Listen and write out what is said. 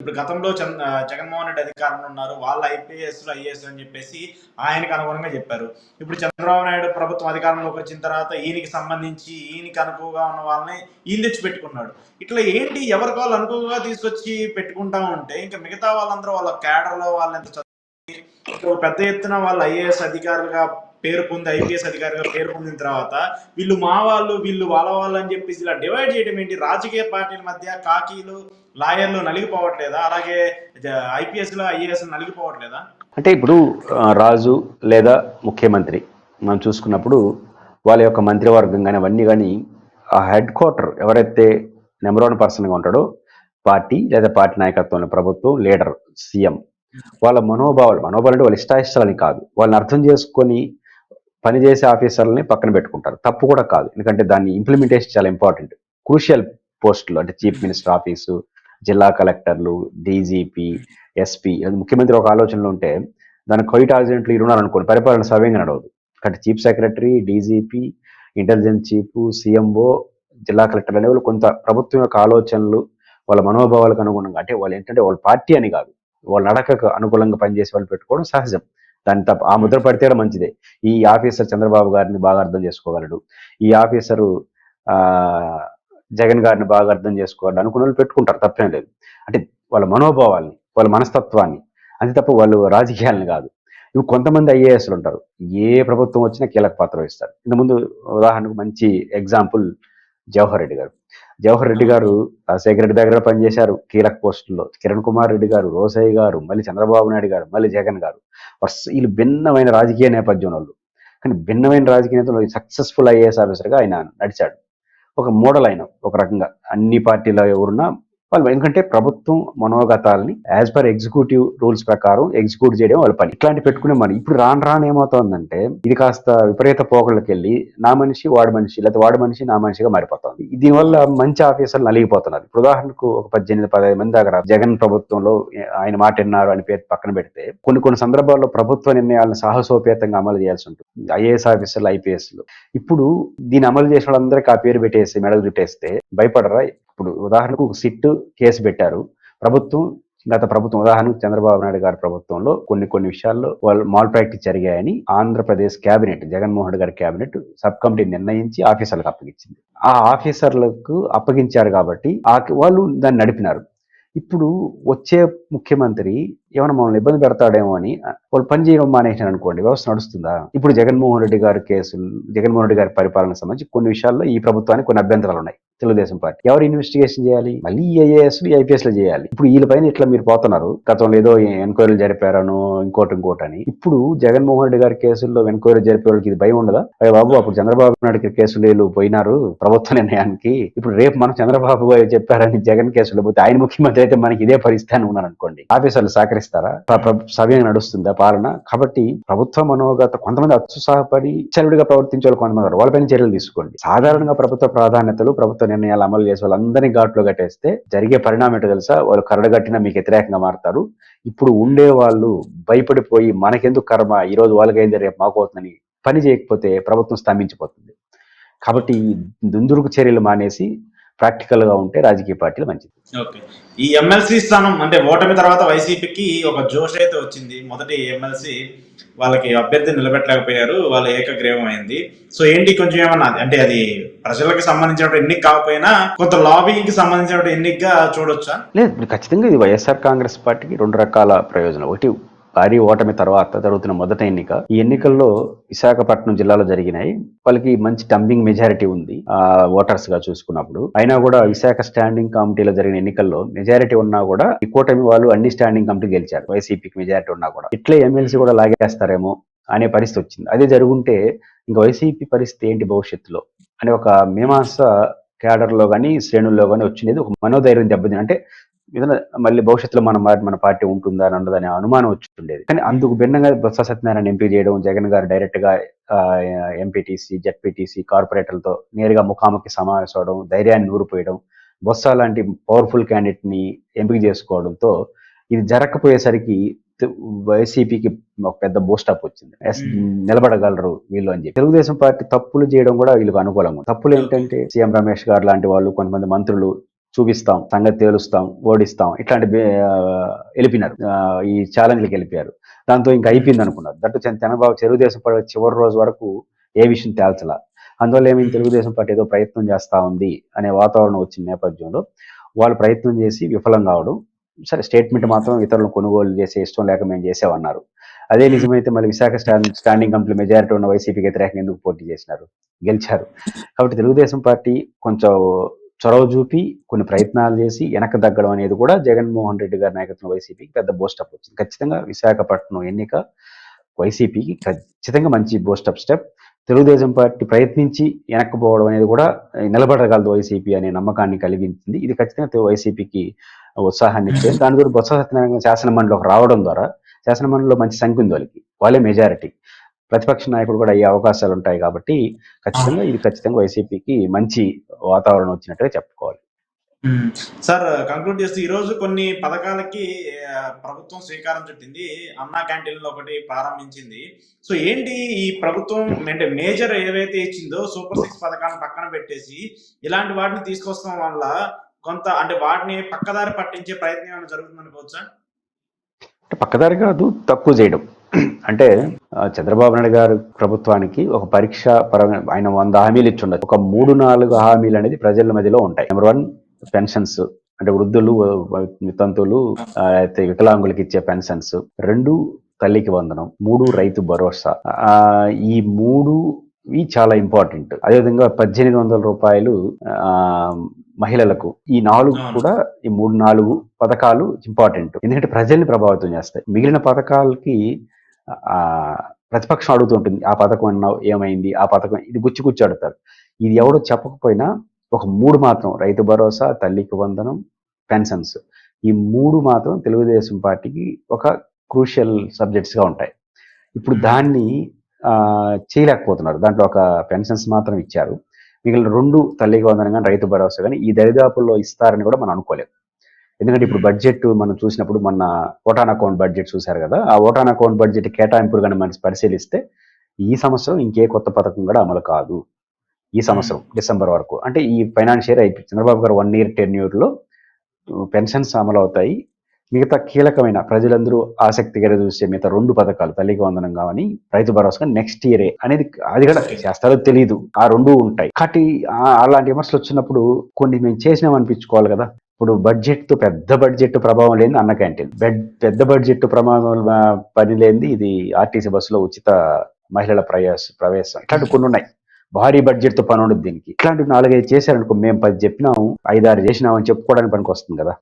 ఇప్పుడు గతంలో చంద్ జగన్మోహన్ రెడ్డి అధికారంలో ఉన్నారు. వాళ్ళ ఐపీఎస్ ఐఏఎస్ అని చెప్పేసి ఆయనకు అనుగుణంగా చెప్పారు. ఇప్పుడు చంద్రబాబు నాయుడు ప్రభుత్వం అధికారంలోకి వచ్చిన తర్వాత ఈయనకి సంబంధించి ఈయనకి అనుకువగా ఉన్న వాళ్ళని ఈయన తెచ్చి పెట్టుకున్నాడు. ఇట్లా ఏంటి? ఎవరికి వాళ్ళు అనుకువగా తీసుకొచ్చి పెట్టుకుంటా ఉంటే ఇంకా మిగతా వాళ్ళందరూ వాళ్ళ క్యాడర్లో వాళ్ళు ఎంత చదువు పెద్ద ఎత్తున వాళ్ళు ఐఏఎస్ అధికారులుగా పేరు పొంది ఐపీఎస్ అధికారిగా పేరు పొందిన తర్వాత వీళ్ళు మా వాళ్ళు వీళ్ళు వాళ్ళ వాళ్ళు అని చెప్పేసి ఇలా డివైడ్ చేయడం ఏంటి? రాజకీయ పార్టీల మధ్య కాకీలు లాయర్లు నలిగిపోవట్లేదా? అలాగే ఐపీఎస్లో ఐఏఎస్ నలిగిపోవట్లేదా? అంటే ఇప్పుడు రాజు లేదా ముఖ్యమంత్రి మనం చూసుకున్నప్పుడు వాళ్ళ యొక్క మంత్రివర్గం కానీ అవన్నీ కానీ ఆ హెడ్ క్వార్టర్ ఎవరైతే నెంబర్ వన్ పర్సన్గా ఉంటాడో పార్టీ లేదా పార్టీ నాయకత్వంలో ప్రభుత్వం లీడర్ సీఎం వాళ్ళ మనోభావాలు మనోభావాలు అంటే వాళ్ళ ఇష్టాయిష్టాలని కాదు. వాళ్ళని అర్థం చేసుకొని పనిచేసే ఆఫీసర్లని పక్కన పెట్టుకుంటారు. తప్పు కూడా కాదు. ఎందుకంటే దాన్ని ఇంప్లిమెంటేషన్ చాలా ఇంపార్టెంట్. క్రూషియల్ పోస్టులు అంటే చీఫ్ మినిస్టర్ ఆఫీసు జిల్లా కలెక్టర్లు డీజీపీ ఎస్పీ ముఖ్యమంత్రి ఒక ఆలోచనలో ఉంటే దాని కొయిట్ ఆర్జెంట్లు ఇరున్నారు అనుకోండి. పరిపాలన సవ్యంగా నడవదు. కాబట్టి chief secretary DGP intelligence chief CMO జిల్లా కలెక్టర్ అనేవాళ్ళు కొంత ప్రభుత్వం యొక్క ఆలోచనలు వాళ్ళ మనోభావాలకు అనుగుణంగా అంటే వాళ్ళు ఏంటంటే వాళ్ళ పార్టీ అని కాదు. వాళ్ళ నడకకు అనుకూలంగా పనిచేసే వాళ్ళు పెట్టుకోవడం సహజం. దాని తప్ప ఆ ముద్ర పడితే మంచిదే. ఈ ఆఫీసర్ చంద్రబాబు గారిని బాగా అర్థం చేసుకోగలడు. ఈ ఆఫీసరు ఆ జగన్ గారిని బాగా అర్థం చేసుకోవాలి అనుకున్న వాళ్ళు పెట్టుకుంటారు తప్పేం లేదు. అంటే వాళ్ళ మనోభావాల్ని వాళ్ళ మనస్తత్వాన్ని అంతే తప్ప వాళ్ళు రాజకీయాలను కాదు. ఇవి కొంతమంది ఐఏఎస్లు ఉంటారు. ఏ ప్రభుత్వం వచ్చినా కీలక పాత్ర వహిస్తారు. ఇంతకుముందు ఉదాహరణకు మంచి ఎగ్జాంపుల్ జవహర్ రెడ్డి గారు. జవహర్ రెడ్డి గారు రాజశేఖర రెడ్డి దగ్గర పనిచేశారు కీలక పోస్టుల్లో. కిరణ్ కుమార్ రెడ్డి గారు రోసయ్య గారు మళ్ళీ చంద్రబాబు నాయుడు గారు మళ్ళీ జగన్ గారు. వీళ్ళు భిన్నమైన రాజకీయ నేపథ్యం వాళ్ళు. కానీ భిన్నమైన రాజకీయ నేతలు సక్సెస్ఫుల్ ఐఏఎస్ ఆఫీసర్గా ఆయన నడిచాడు. ఒక మోడల్ ఆయన ఒక రకంగా. అన్ని పార్టీల ఎవరున్నా వాళ్ళు ఎందుకంటే ప్రభుత్వం మనోగతాలని యాజ్ పర్ ఎగ్జిక్యూటివ్ రూల్స్ ప్రకారం ఎగ్జిక్యూట్ చేయడం వాళ్ళ పని. ఇట్లాంటి పెట్టుకునే మనం ఇప్పుడు రాను రాను ఏమవుతోందంటే ఇది కాస్త విపరీత పోకళ్ళకి వెళ్ళి నా మనిషి వాడి మనిషి లేకపోతే వాడి మనిషి నా మనిషిగా మారిపోతుంది. దీనివల్ల మంచి ఆఫీసర్లు నలిగిపోతున్నారు. ఇప్పుడు ఉదాహరణకు ఒక పద్దెనిమిది పదహైదు మంది దగ్గర జగన్ ప్రభుత్వంలో ఆయన మాట విన్నారు అని పేరు పక్కన పెడితే కొన్ని కొన్ని సందర్భాల్లో ప్రభుత్వ నిర్ణయాలను సాహసోపేతంగా అమలు చేయాల్సి ఉంటుంది. ఐఏఎస్ ఆఫీసర్లు ఐపీఎస్లు. ఇప్పుడు దీన్ని అమలు చేసిన వాళ్ళందరికీ ఆ పేరు పెట్టేసి మెడలు చుట్టేస్తే భయపడరా? ఇప్పుడు ఉదాహరణకు ఒక సిట్ కేసు పెట్టారు. ప్రభుత్వం గత ప్రభుత్వం ఉదాహరణకు చంద్రబాబు నాయుడు గారి ప్రభుత్వంలో కొన్ని కొన్ని విషయాల్లో వాళ్ళు మాల్ ప్రాక్టీస్ జరిగాయని ఆంధ్రప్రదేశ్ కేబినెట్ జగన్మోహన్ రెడ్డి గారి కేబినెట్ సబ్ కమిటీ నిర్ణయించి ఆఫీసర్లకు అప్పగించింది. ఆ ఆఫీసర్లకు అప్పగించారు కాబట్టి ఆ వాళ్ళు దాన్ని నడిపినారు. ఇప్పుడు వచ్చే ముఖ్యమంత్రి ఏమైనా మమ్మల్ని ఇబ్బంది పెడతాడేమో అని వాళ్ళు పని చేయడం మానేసారు అనుకోండి వ్యవస్థ నడుస్తుందా? ఇప్పుడు జగన్మోహన్ రెడ్డి గారి కేసులు జగన్మోహన్ రెడ్డి గారి పరిపాలన సంబంధించి కొన్ని విషయాల్లో ఈ ప్రభుత్వానికి కొన్ని అభ్యంతరాలు ఉన్నాయి. తెలుగుదేశం పార్టీ. ఎవరు ఇన్వెస్టిగేషన్ చేయాలి? మళ్ళీ ఐఏఎస్ ఐపీఎస్లో చేయాలి. ఇప్పుడు వీళ్ళ పైన ఇట్లా మీరు పోతున్నారు. గతంలో ఏదో ఎంక్వైరీలు జరిపారను ఇంకోటి ఇంకోటి అని. ఇప్పుడు జగన్మోహన్ రెడ్డి గారి కేసుల్లో ఎంక్వైరీ జరిపే వాళ్ళకి ఇది భయం ఉండదా? అరే బాబు అప్పుడు చంద్రబాబు నాయుడు కేసులు వీళ్ళు పోయినారు. ప్రభుత్వ నిర్ణయానికి ఇప్పుడు రేపు మనం చంద్రబాబు చెప్పారని జగన్ కేసులో పోతే ఆయన ముఖ్యమంత్రి అయితే మనకి ఇదే పరిస్థితి అని ఉన్నారు అనుకోండి ఆఫీసర్లు సహకరిస్తారా? ప్ర- సవ్యంగా నడుస్తుందా పాలన? కాబట్టి ప్రభుత్వ మనోగత కొంతమంది అత్యుత్సాహపడి చలుడిగా ప్రవర్తించే వాళ్ళు కొంతమంది వాళ్ళపైన చర్యలు తీసుకోండి. సాధారణంగా ప్రభుత్వ ప్రాధాన్యతలు ప్రభుత్వ నిర్ణయాలు అమలు చేసే వాళ్ళందరినీ ఘాట్లో కట్టేస్తే జరిగే పరిణామం ఏంటో తెలుసా? వాళ్ళు కరడగట్టినా మీకు వ్యతిరేకంగా మారుతారు. ఇప్పుడు ఉండే వాళ్ళు భయపడిపోయి మనకెందుకు కర్మ? ఈ రోజు వాళ్ళకైంది రేపు మాకు అవుతుందని పని చేయకపోతే ప్రభుత్వం స్తంభించిపోతుంది. కాబట్టి దుందురుకు చర్యలు మానేసి ప్రాక్టికల్గా ఉంటే రాజకీయ పార్టీలు మంచిది. ఓకే. ఈ ఎమ్మెల్సీ స్థానం అంటే ఓటమి తర్వాత వైసీపీకి ఒక జోష్ అయితే వచ్చింది. మొదటి ఎమ్మెల్సీ వాళ్ళకి అభ్యర్థి నిలబెట్టలేకపోయారు. వాళ్ళ ఏకగ్రీవం అయింది. సో ఏంటి కొంచెం ఏమన్నా అంటే అది ప్రజలకు సంబంధించిన ఎన్నిక కాకపోయినా కొంత లాబింగ్కి సంబంధించిన ఎన్నికగా చూడొచ్చా? లేదు ఇప్పుడు ఖచ్చితంగా ఇది వైఎస్ఆర్ కాంగ్రెస్ పార్టీకి రెండు రకాల ప్రయోజనం ఒకటి భారీ ఓటమి తర్వాత జరుగుతున్న మొదటి ఎన్నిక. ఈ ఎన్నికల్లో విశాఖపట్నం జిల్లాలో జరిగినాయి. వాళ్ళకి మంచి టంబింగ్ మెజారిటీ ఉంది ఆ ఓటర్స్గా చూసుకున్నప్పుడు. అయినా కూడా విశాఖ స్టాండింగ్ కమిటీలో జరిగిన ఎన్నికల్లో మెజారిటీ ఉన్నా కూడా ఈ కూటమి వాళ్ళు అన్ని స్టాండింగ్ కమిటీ గెలిచారు. వైసీపీకి మెజారిటీ ఉన్నా కూడా. ఇట్లే ఎమ్మెల్సీ కూడా లాగేస్తారేమో అనే పరిస్థితి వచ్చింది. అదే జరుగుంటే ఇంకా వైసీపీ పరిస్థితి ఏంటి భవిష్యత్తులో అనే ఒక మీమాంస క్యాడర్లో కానీ శ్రేణుల్లో కానీ వచ్చినది ఒక మనోధైర్యం దెబ్బతిని అంటే ఏదైనా మళ్ళీ భవిష్యత్తులో మన మన పార్టీ ఉంటుందా అని అన్నదనే అనుమానం వచ్చిండేది. కానీ అందుకు భిన్నంగా బొత్స సత్యనారాయణ ఎంపీ చేయడం జగన్ గారు డైరెక్ట్గా ఎంపీటీసీ జెడ్పీటీసీ కార్పొరేటర్లతో నేరుగా ముఖాముఖి సమావేశం అవడం ధైర్యాన్ని నూరిపోయడం బొత్స లాంటి పవర్ఫుల్ క్యాండిడేట్ని ఎంపిక చేసుకోవడంతో ఇది జరగకపోయేసరికి వైసీపీకి ఒక పెద్ద బూస్టప్ వచ్చింది. నిలబడగలరు వీళ్ళు అని చెప్పి. తెలుగుదేశం పార్టీ తప్పులు చేయడం కూడా వీళ్ళకి అనుకూలంగా తప్పులు ఏంటంటే సీఎం రమేష్ గారు లాంటి వాళ్ళు కొంతమంది మంత్రులు చూపిస్తాం సంగతి తేలుస్తాం ఓడిస్తాం ఇట్లాంటి బే- వెళ్ళిపోయినారు. ఈ ఛాలెంజ్లకు వెళ్ళిపోయారు. దాంతో ఇంకా అయిపోయింది అనుకున్నారు. దట్టు చంద్రబాబు తెలుగుదేశం పార్టీ చివరి రోజు వరకు ఏ విషయం తేల్చలా. అందువల్ల ఏమైంది తెలుగుదేశం పార్టీ ఏదో ప్రయత్నం చేస్తా ఉంది అనే వాతావరణం వచ్చిన నేపథ్యంలో వాళ్ళు ప్రయత్నం చేసి విఫలం కావడం సరే స్టేట్మెంట్ మాత్రం ఇతరులను కొనుగోలు చేసే ఇష్టం లేక మేము చేసామన్నారు అదే నిజమైతే మళ్ళీ Visakha stand standing committee majority ఉన్న వైసీపీకి వ్యతిరేకంగా ఎందుకు పోటీ చేసినారు? గెలిచారు. కాబట్టి తెలుగుదేశం పార్టీ కొంచెం చొరవ చూపి కొన్ని ప్రయత్నాలు చేసి వెనక్కి తగ్గడం అనేది కూడా జగన్మోహన్ రెడ్డి గారి నాయకత్వం వైసీపీకి పెద్ద బోస్టప్ వచ్చింది. ఖచ్చితంగా విశాఖపట్నం ఎన్నిక వైసీపీకి ఖచ్చితంగా మంచి బోస్టప్ స్టెప్ తెలుగుదేశం పార్టీ ప్రయత్నించి వెనక్కిపోవడం అనేది కూడా నిలబడగలదు వైసీపీ అనే నమ్మకాన్ని కలిగించింది. ఇది ఖచ్చితంగా వైసీపీకి ఉత్సాహాన్ని ఇచ్చేది. దాని ద్వారా బొత్స సత్యనారాయణ శాసనమండలిలోకి రావడం ద్వారా శాసనమండలిలో మంచి సంఖ్య ఉంది వాళ్ళకి. వాళ్ళే మెజారిటీ ప్రతిపక్ష నాయకుడు కూడా అయ్యే అవకాశాలు ఉంటాయి కాబట్టి ఖచ్చితంగా ఇది ఖచ్చితంగా వైసీపీకి మంచి వాతావరణం వచ్చినట్టుగా చెప్పుకోవాలి. సార్ కంక్లూడ్ చేస్తే ఈ రోజు కొన్ని పథకాలకి ప్రభుత్వం శ్రీకారం చుట్టింది. అన్నా క్యాంటీన్లు ఒకటి ప్రారంభించింది. సో ఏంటి ఈ ప్రభుత్వం అంటే మేజర్ ఏవైతే ఇచ్చిందో సూపర్ సిక్స్ పథకాలను పక్కన పెట్టేసి ఇలాంటి వాటిని తీసుకొస్తాం వల్ల కొంత అంటే వాటిని పక్కదారి పట్టించే ప్రయత్నం ఏమైనా జరుగుతుంది అనుకోవచ్చా అంటే పక్కదారి కాదు తక్కువ చేయడం. అంటే చంద్రబాబు నాయుడు గారు ప్రభుత్వానికి ఒక పరీక్ష పరంగా ఆయన వంద హామీలు ఇచ్చి ఉండదు ఒక మూడు నాలుగు హామీలు అనేది ప్రజల మధ్యలో ఉంటాయి. Number one pensions. అంటే వృద్ధులు వితంతువులు ఆ, అయితే వికలాంగులకు ఇచ్చే పెన్షన్స్. రెండు తల్లికి వందనం. మూడు రైతు భరోసా. ఆ, ఈ మూడు ఇవి చాలా ఇంపార్టెంట్. అదేవిధంగా పద్దెనిమిది వందల రూపాయలు ఆ, మహిళలకు. ఈ నాలుగు. కూడా ఈ మూడు నాలుగు పథకాలు ఇంపార్టెంట్. ఎందుకంటే ప్రజల్ని ప్రభావితం చేస్తాయి. మిగిలిన పథకాలకి ప్రతిపక్షం అడుగుతుంటుంది ఆ పథకం అన్నావు ఏమైంది? ఆ పథకం ఇది గుచ్చి గుచ్చి అడుగుతారు. ఇది ఎవడో చెప్పకపోయినా ఒక మూడు మాత్రం రైతు భరోసా తల్లికి వందనం పెన్షన్స్ ఈ మూడు మాత్రం తెలుగుదేశం పార్టీకి ఒక క్రూషియల్ సబ్జెక్ట్స్గా ఉంటాయి. ఇప్పుడు దాన్ని ఆ, చేయలేకపోతున్నారు. దాంట్లో ఒక పెన్షన్స్ మాత్రం ఇచ్చారు. మిగిలిన రెండు తల్లికి వందనం కానీ రైతు భరోసా కానీ ఈ దరిదాపుల్లో ఇస్తారని కూడా మనం అనుకోలేదు ఎందుకంటే ఇప్పుడు బడ్జెట్ మనం చూసినప్పుడు మొన్న ఓటాన్ అకౌంట్ బడ్జెట్ చూశారు కదా ఆ ఓటాన్ అకౌంట్ బడ్జెట్ కేటాయింపులు కానీ మనం పరిశీలిస్తే ఈ సంవత్సరం ఇంకే కొత్త పథకం కూడా అమలు కాదు. ఈ సంవత్సరం డిసెంబర్ వరకు. అంటే ఈ ఫైనాన్స్ ఇయర్ అయిపోయింది Chandrababu garu one year టెన్యూర్లో pensions అమలు అవుతాయి మిగతా కీలకమైన ప్రజలందరూ ఆసక్తిగా చూసే మిగతా రెండు పథకాలు తల్లికి వందనం కావని రైతు భరోసా నెక్స్ట్ ఇయరే అనేది అది కూడా చేస్తారో తెలియదు ఆ రెండు ఉంటాయి. కాబట్టి అలాంటి విమర్శలు వచ్చినప్పుడు కొన్ని మేము చేసినాం అనిపించుకోవాలి కదా. ఇప్పుడు బడ్జెట్ పెద్ద బడ్జెట్ ప్రభావం లేని అన్న క్యాంటీన్. బెడ్ పెద్ద బడ్జెట్ ప్రమాదం పని లేనిది ఇది ఆర్టీసీ బస్సులో ఉచిత మహిళల ప్రయాస ప్రవేశం. ఇట్లాంటి కొన్ని ఉన్నాయి. భారీ బడ్జెట్తో పని ఉండదు దీనికి. ఇట్లాంటి నాలుగైదు చేశారనుకో మేము పది చెప్పినాము ఐదారు చేసినామని చెప్పుకోవడానికి పనికి వస్తుంది కదా.